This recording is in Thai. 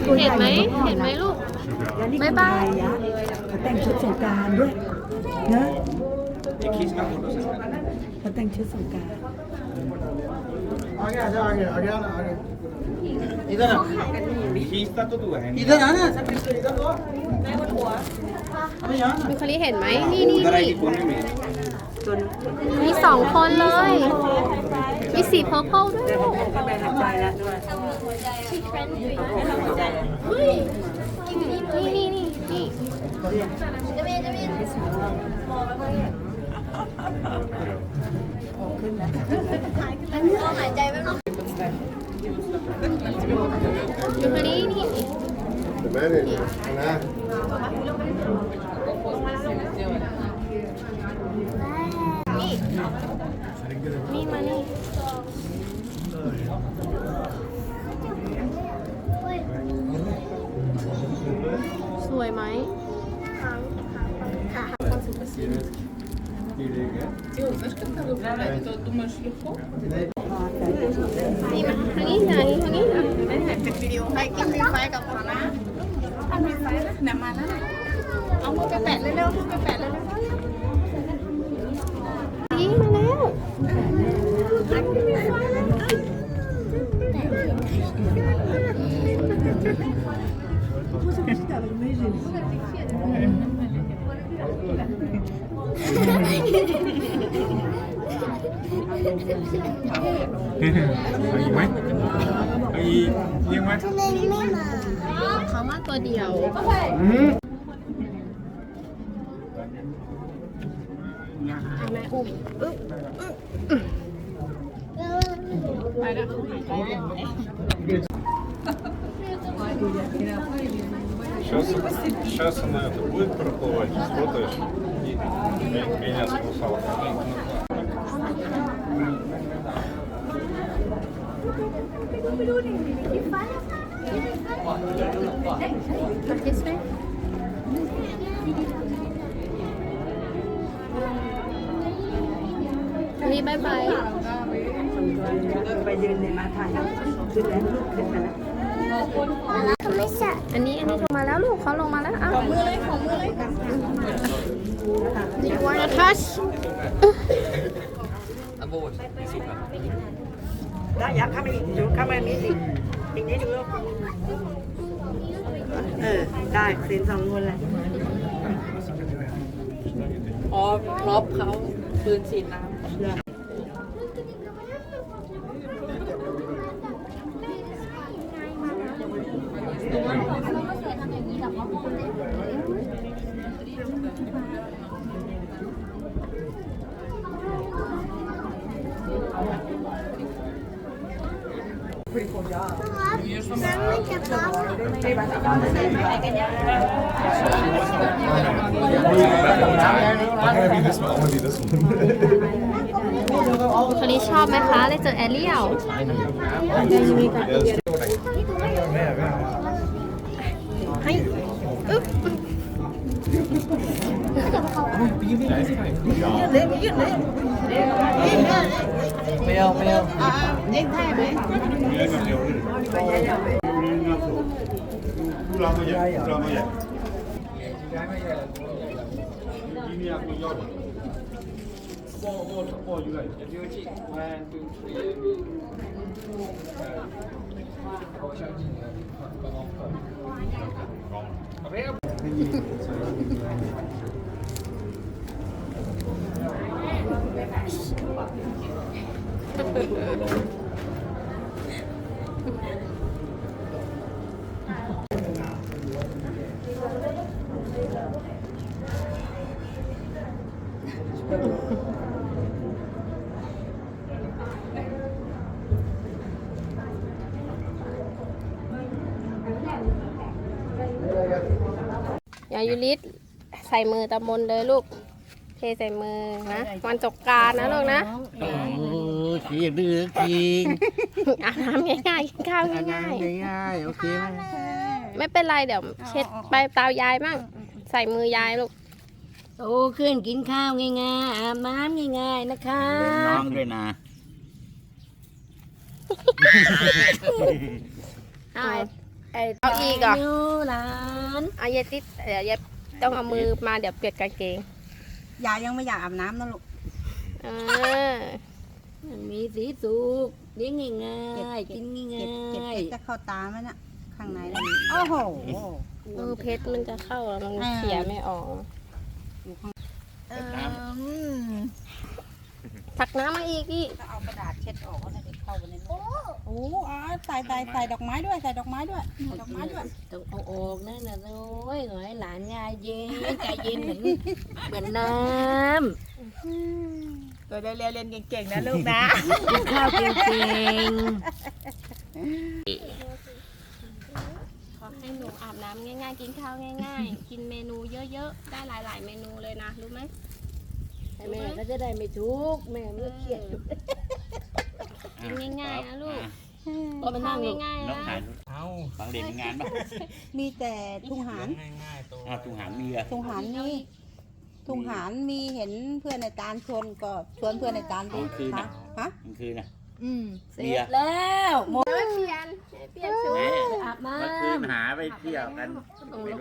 เห็นไหมเห็นไหมลูก แล้วนี่ บ๊ายบาย คนไทยอะเขาแต่งชุดสงกรารด้วยนะ ये खींचना फोटो से เขาแต่งชุดสงกราร आगे आ जा आगे आगे आना आगे इधर आ खींचता तो तू है नहीं इधर आना सब इधर इधर दो अबे यहाँ ना มิคลีเห็นไหมนี่นี่ उधर นี่ आएगी कोने में ตันมีสองคนเลย มีสีเพอร์เพลด้วยลูกเข้าไปใจแล้วด้วยนี่นี่นี่นี่ต้องหายใจไหมลูก อยู่ตรงนี้นี่ The manager, Anna. นี่มานี่สวยไหมนี่มาทางนี้ทางนี้ทางนี้อะวิดีโอให้กินมีไฟกับขอนะทำมีไฟนะเดี๋ยวมานะเอามือไปแปะเร็วๆ เอาอีกไหมเอาอีกเรียกไหมเขามาตัวเดียวแม่อุ้มอึ๊บ Сейчас, сейчас она это будет проплывать, сфотаешь и ме- меня с русалкой. This way นี่บายบาย ไปยืนในมาถ่ายขึ้นแล้วลูกขึ้นมาแล้ว อันนี้อันนี้ลงมา แล้วลูกเขาลงมาแล้วอะๆมือเลยของมือเลย You wanna touch ได้ยักเข้ามาอีกดูเข้ามานี้สิอีกนิดนึงลูกเออ ได้เซ็นสองคนเลยอ๋อพร็อพเขาปืนฉีดน้ำ คนนี้ชอบไหมคะ ได้เจอแอเรียลให้อึ๊บ 没有没有。啊，您太没。报报报出来，六七万都出来，呃，好像今年刚刚破，没有。Thank you. อย่ายุริศใส่มือตะมนเลยลูก เทใส่มือนะวันจกการนะลูกนะ ชีเรือจริงอาบน้ำง่ายๆกินข้าวง่ายง่ายๆโอเคไหมๆไม่เป็นไรเดี๋ยวเช็ดไปตาวยายมั่งใส่มือยายลูกโตขึ้นกินข้าวง่ายๆอาบน้ำง่ายๆนะคะเล่นน้องด้วยนะเอาไอ้เอาอีกเหรอนิ้วหลานเอาเยติดเดี๋ยวเยต้องเอามือมาเดี๋ยวเปลี่ยนกางเกงยายยังไม่อยากอาบน้ำนะลูกเออ มันมีสีสุกเลี้ยงง่ายๆกินง่เก็บเก็บายเพชรจะเข้าตาไหมน่ะข้างในน่ะโอ้โหเออเพชรมันจะเข้าแล้วมันเขี่ยไม่ออกเออตักน้ำมาอีกอีกก็เอากระดาษเช็ดออกก็จะได้เข้าไปในนู้นโอ้อ๋อใส่ใส่ใส่ดอกไม้ด้วย ใส่ดอกไม้ด้วยใส่ดอกไม้ด้วยๆต้องเอาออกนั่นนะโอ้ยขอให้หลานยายเย็นใจเย็นเหมือนเหมือนน้ ตัวเรียนเรียนเก่งๆนะลูกนะำกินข้าวเก่งขอให้หนูอาบน้ำง่ายๆ กินข้าวง่าย ๆ กินเมนูเยอะๆ ได้หลายๆ เมนูเลยนะ รู้ไหมๆให้แม่ก็จะได้ไม่ทุกข์แม่ไม่ต้องเครียด กินง่ายๆนะลูกก็มานั่งลูก ง่ายๆน้องนะ หานเอาฟังเด่นมีงานปะมีแต่ทุ่งหารอ้าวทุงหานมีเหรอะทุ่งหารมี ทุ่งหารมีเห็นเพื่อนในตาลชวนก็ชวนเพื่อนในตาลไปฮะฮะกลางคืนน่ะ อืมเสร็จแล้วหมด เปลี่ยนเปลี่ยนชุดแหมอาบน้เมื่อคืนำ หาไปเที่ยวกันไม่รู้